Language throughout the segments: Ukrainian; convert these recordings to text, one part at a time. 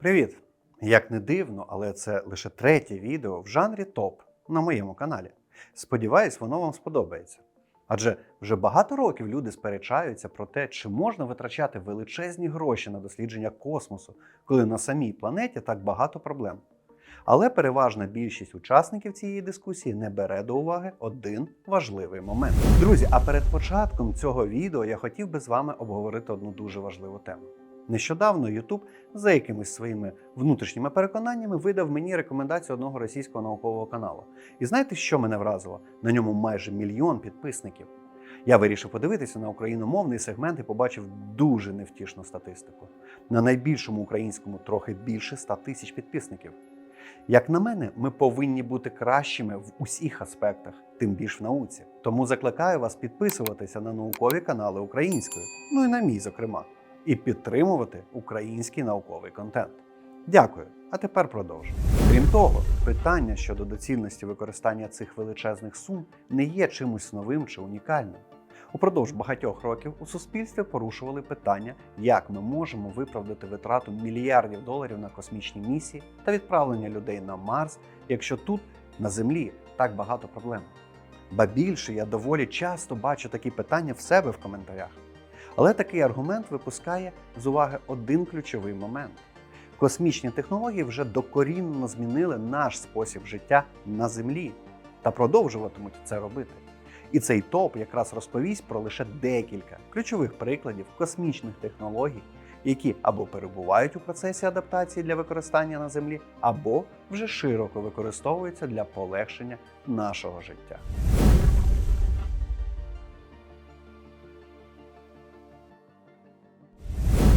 Привіт! Як не дивно, але це лише третє відео в жанрі топ на моєму каналі. Сподіваюсь, воно вам сподобається. Адже вже багато років люди сперечаються про те, чи можна витрачати величезні гроші на дослідження космосу, коли на самій планеті так багато проблем. Але переважна більшість учасників цієї дискусії не бере до уваги один важливий момент. Друзі, а перед початком цього відео я хотів би з вами обговорити одну дуже важливу тему. Нещодавно YouTube за якимись своїми внутрішніми переконаннями видав мені рекомендацію одного російського наукового каналу. І знаєте, що мене вразило? На ньому майже мільйон підписників. Я вирішив подивитися на україномовний сегмент і побачив дуже невтішну статистику. На найбільшому українському трохи більше 100 тисяч підписників. Як на мене, ми повинні бути кращими в усіх аспектах, тим більш в науці. Тому закликаю вас підписуватися на наукові канали українською, ну і на мій, зокрема, і підтримувати український науковий контент. Дякую. А тепер продовжуємо. Крім того, питання щодо доцільності використання цих величезних сум не є чимось новим чи унікальним. Упродовж багатьох років у суспільстві порушували питання, як ми можемо виправдати витрату мільярдів доларів на космічні місії та відправлення людей на Марс, якщо тут, на Землі, так багато проблем. Ба більше я доволі часто бачу такі питання в себе в коментарях. Але такий аргумент випускає з уваги один ключовий момент: космічні технології вже докорінно змінили наш спосіб життя на Землі та продовжуватимуть це робити. І цей топ якраз розповість про лише декілька ключових прикладів космічних технологій, які або перебувають у процесі адаптації для використання на Землі, або вже широко використовуються для полегшення нашого життя.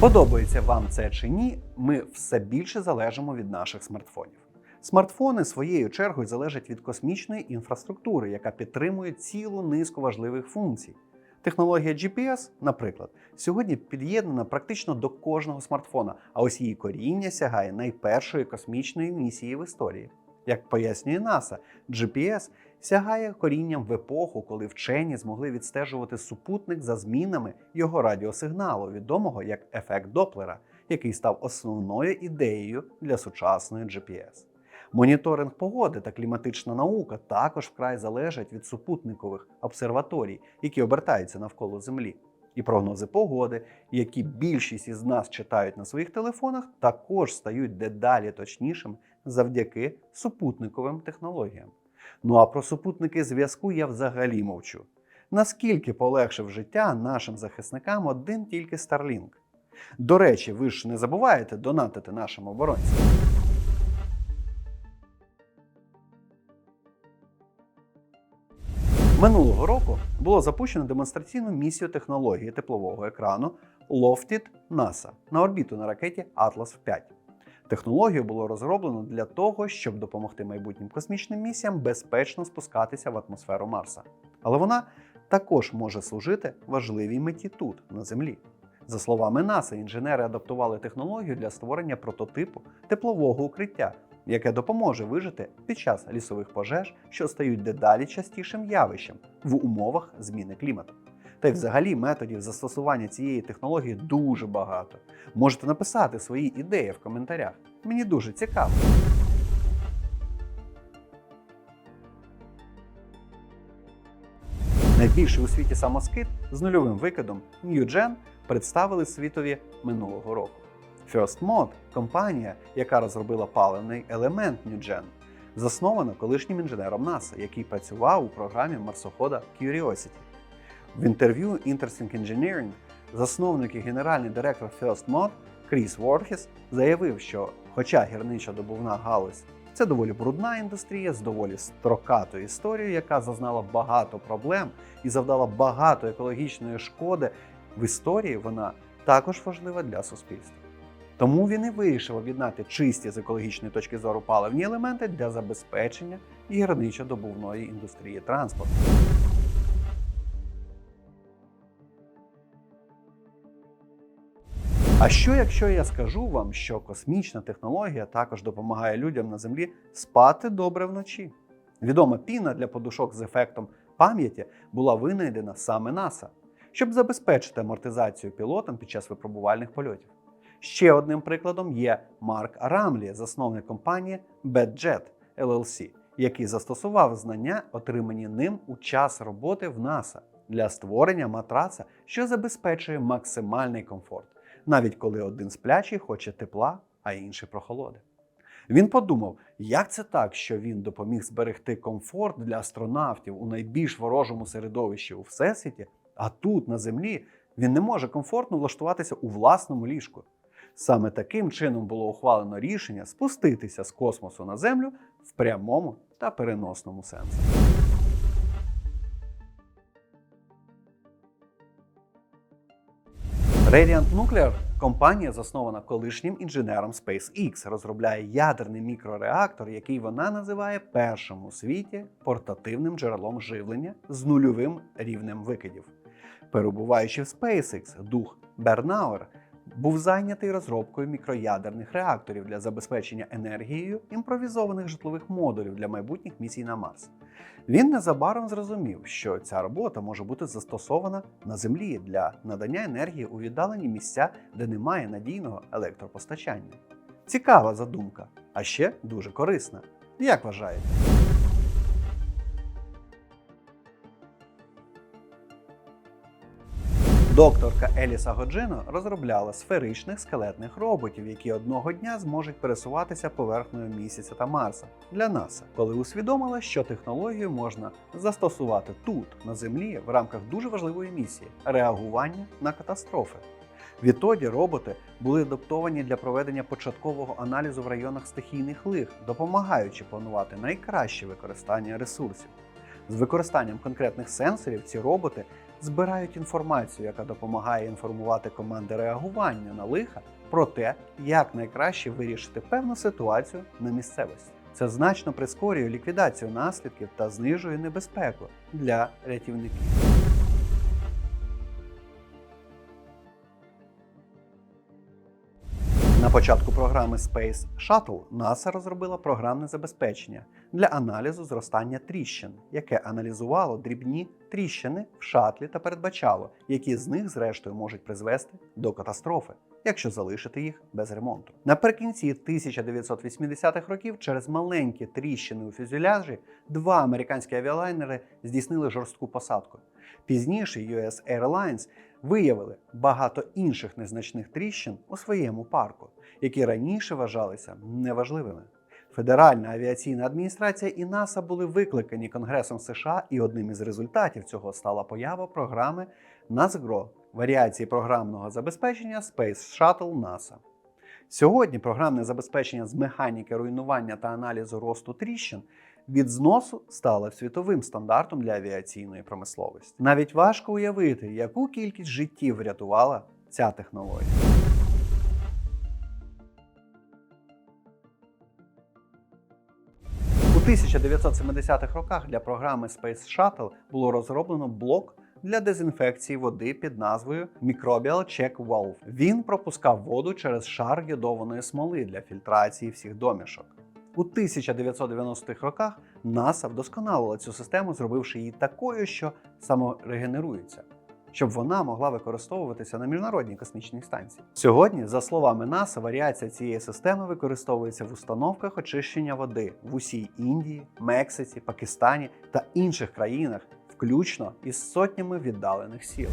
Подобається вам це чи ні, ми все більше залежимо від наших смартфонів. Смартфони своєю чергою залежать від космічної інфраструктури, яка підтримує цілу низку важливих функцій. Технологія GPS, наприклад, сьогодні під'єднана практично до кожного смартфона, а ось її коріння сягає найпершої космічної місії в історії. Як пояснює НАСА, GPS сягає корінням в епоху, коли вчені змогли відстежувати супутник за змінами його радіосигналу, відомого як ефект Доплера, який став основною ідеєю для сучасної GPS. Моніторинг погоди та кліматична наука також вкрай залежать від супутникових обсерваторій, які обертаються навколо Землі. І прогнози погоди, які більшість із нас читають на своїх телефонах, також стають дедалі точнішими завдяки супутниковим технологіям. Ну а про супутники зв'язку я взагалі мовчу. Наскільки полегшив життя нашим захисникам один тільки Starlink? До речі, ви ж не забуваєте донатити нашим оборонцям. Минулого року було запущено демонстраційну місію технології теплового екрану Lofted NASA на орбіту на ракеті Atlas 5. Технологію було розроблено для того, щоб допомогти майбутнім космічним місіям безпечно спускатися в атмосферу Марса. Але вона також може служити важливій меті тут, на Землі. За словами НАСА, інженери адаптували технологію для створення прототипу теплового укриття, яке допоможе вижити під час лісових пожеж, що стають дедалі частішим явищем в умовах зміни клімату. Та й взагалі методів застосування цієї технології дуже багато. Можете написати свої ідеї в коментарях. Мені дуже цікаво. Найбільший у світі самоскид з нульовим викидом NewGen представили світові минулого року. First Mod – компанія, яка розробила паливний елемент NewGen, заснована колишнім інженером НАСА, який працював у програмі марсохода Curiosity. В інтерв'ю Interesting Engineering засновник і генеральний директор First Mod Кріс Ворхіс заявив, що, хоча гірнича добувна галузь це доволі брудна індустрія з доволі строкатою історією, яка зазнала багато проблем і завдала багато екологічної шкоди, в історії вона також важлива для суспільства. Тому він і вирішив об'єднати чисті з екологічної точки зору паливні елементи для забезпечення гірничо-добувної індустрії транспорту. А що якщо я скажу вам, що космічна технологія також допомагає людям на землі спати добре вночі? Відома піна для подушок з ефектом пам'яті була винайдена саме НАСА, щоб забезпечити амортизацію пілотам під час випробувальних польотів. Ще одним прикладом є Марк Рамлі, засновник компанії BadJet LLC, який застосував знання, отримані ним у час роботи в НАСА для створення матраца, що забезпечує максимальний комфорт, навіть коли один сплячий хоче тепла, а інший прохолоди. Він подумав, як це так, що він допоміг зберегти комфорт для астронавтів у найбільш ворожому середовищі у всесвіті, а тут, на землі, він не може комфортно влаштуватися у власному ліжку. Саме таким чином було ухвалено рішення спуститися з космосу на Землю в прямому та переносному сенсі. Radiant Nuclear – компанія, заснована колишнім інженером SpaceX, розробляє ядерний мікрореактор, який вона називає першим у світі портативним джерелом живлення з нульовим рівнем викидів. Перебуваючи в SpaceX, дух Бернауер був зайнятий розробкою мікроядерних реакторів для забезпечення енергією імпровізованих житлових модулів для майбутніх місій на Марс. Він незабаром зрозумів, що ця робота може бути застосована на землі для надання енергії у віддалені місця, де немає надійного електропостачання. Цікава задумка, а ще дуже корисна. Як вважаєте? Докторка Еліса Годжино розробляла сферичних скелетних роботів, які одного дня зможуть пересуватися поверхнею місяця та Марса для НАСА, коли усвідомила, що технологію можна застосувати тут, на землі, в рамках дуже важливої місії реагування на катастрофи. Відтоді роботи були адаптовані для проведення початкового аналізу в районах стихійних лих, допомагаючи планувати найкраще використання ресурсів. З використанням конкретних сенсорів ці роботи збирають інформацію, яка допомагає інформувати команди реагування на лиха про те, як найкраще вирішити певну ситуацію на місцевості. Це значно прискорює ліквідацію наслідків та знижує небезпеку для рятівників. На початку програми Space Shuttle НАСА розробила програмне забезпечення для аналізу зростання тріщин, яке аналізувало дрібні тріщини в шатлі та передбачало, які з них, зрештою, можуть призвести до катастрофи, якщо залишити їх без ремонту. Наприкінці 1980-х років через маленькі тріщини у фюзеляжі два американські авіалайнери здійснили жорстку посадку. Пізніше US Airlines виявили багато інших незначних тріщин у своєму парку, які раніше вважалися неважливими. Федеральна авіаційна адміністрація і НАСА були викликані Конгресом США, і одним із результатів цього стала поява програми NASGRO – варіації програмного забезпечення Space Shuttle NASA. Сьогодні програмне забезпечення з механіки руйнування та аналізу росту тріщин від зносу стало світовим стандартом для авіаційної промисловості. Навіть важко уявити, яку кількість життів врятувала ця технологія. У 1970-х роках для програми Space Shuttle було розроблено блок для дезінфекції води під назвою Microbial Check Valve. Він пропускав воду через шар йодованої смоли для фільтрації всіх домішок. У 1990-х роках НАСА вдосконалила цю систему, зробивши її такою, що саморегенерується, щоб вона могла використовуватися на міжнародній космічній станції. Сьогодні, за словами НАСА, варіація цієї системи використовується в установках очищення води в усій Індії, Мексиці, Пакистані та інших країнах, включно із сотнями віддалених сіл.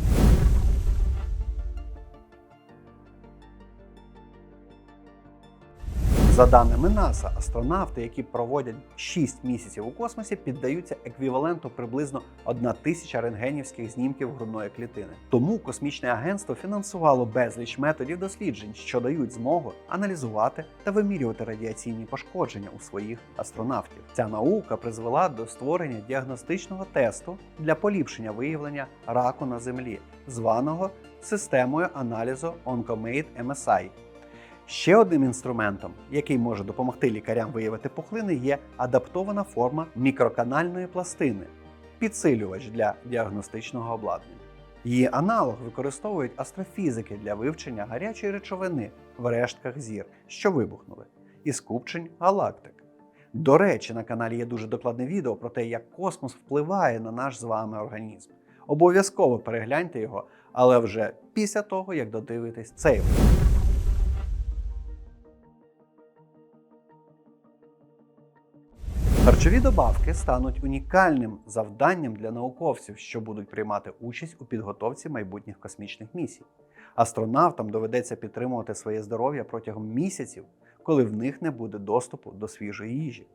За даними НАСА, астронавти, які проводять 6 місяців у космосі, піддаються еквіваленту приблизно 1 тисяча рентгенівських знімків грудної клітини. Тому космічне агентство фінансувало безліч методів досліджень, що дають змогу аналізувати та вимірювати радіаційні пошкодження у своїх астронавтів. Ця наука призвела до створення діагностичного тесту для поліпшення виявлення раку на землі, званого системою аналізу OncoMate MSI. Ще одним інструментом, який може допомогти лікарям виявити пухлини, є адаптована форма мікроканальної пластини підсилювач для діагностичного обладнання. Її аналог використовують астрофізики для вивчення гарячої речовини в рештках зір, що вибухнули, і скупчень галактик. До речі, на каналі є дуже докладне відео про те, як космос впливає на наш з вами організм. Обов'язково перегляньте його, але вже після того, як додивитесь цей Харчові добавки стануть унікальним завданням для науковців, що будуть приймати участь у підготовці майбутніх космічних місій. Астронавтам доведеться підтримувати своє здоров'я протягом місяців, коли в них не буде доступу до свіжої їжі.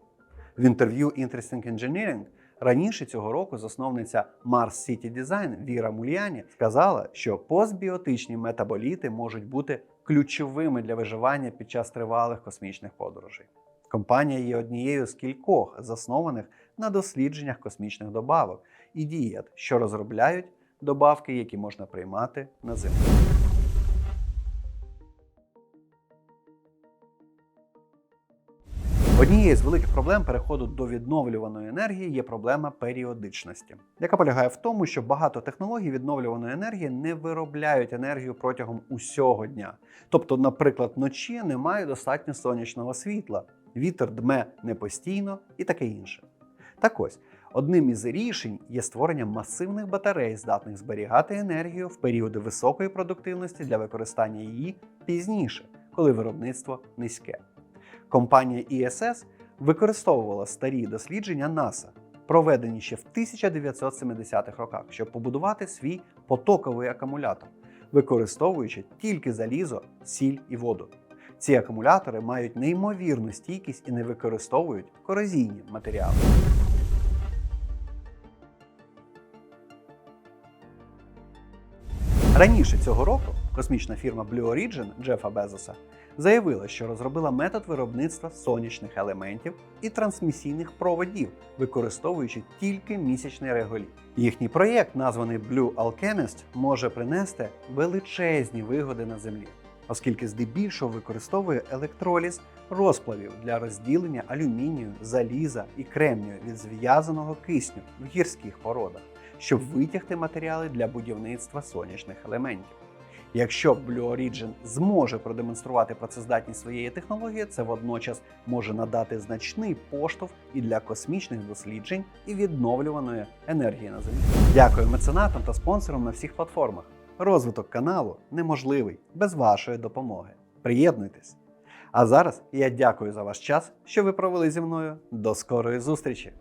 В інтерв'ю Interesting Engineering раніше цього року засновниця Mars City Design Віра Мульяні сказала, що постбіотичні метаболіти можуть бути ключовими для виживання під час тривалих космічних подорожей. Компанія є однією з кількох заснованих на дослідженнях космічних добавок і дієт, що розробляють добавки, які можна приймати на землі. Однією з великих проблем переходу до відновлюваної енергії є проблема періодичності, яка полягає в тому, що багато технологій відновлюваної енергії не виробляють енергію протягом усього дня. Тобто, наприклад, вночі немає достатньо сонячного світла, вітер дме не постійно і таке інше. Так ось, одним із рішень є створення масивних батарей, здатних зберігати енергію в періоди високої продуктивності для використання її пізніше, коли виробництво низьке. Компанія ISS використовувала старі дослідження НАСА, проведені ще в 1970-х роках, щоб побудувати свій потоковий акумулятор, використовуючи тільки залізо, сіль і воду. Ці акумулятори мають неймовірну стійкість і не використовують корозійні матеріали. Раніше цього року космічна фірма Blue Origin Джефа Безоса заявила, що розробила метод виробництва сонячних елементів і трансмісійних проводів, використовуючи тільки місячний реголіт. Їхній проєкт, названий Blue Alchemist, може принести величезні вигоди на землі, оскільки здебільшого використовує електроліз розплавів для розділення алюмінію, заліза і кремнію від зв'язаного кисню в гірських породах, щоб витягти матеріали для будівництва сонячних елементів. Якщо Blue Origin зможе продемонструвати працездатність своєї технології, це водночас може надати значний поштовх і для космічних досліджень і відновлюваної енергії на землі. Дякую меценатам та спонсорам на всіх платформах. Розвиток каналу неможливий без вашої допомоги. Приєднуйтесь! А зараз я дякую за ваш час, що ви провели зі мною. До скорої зустрічі!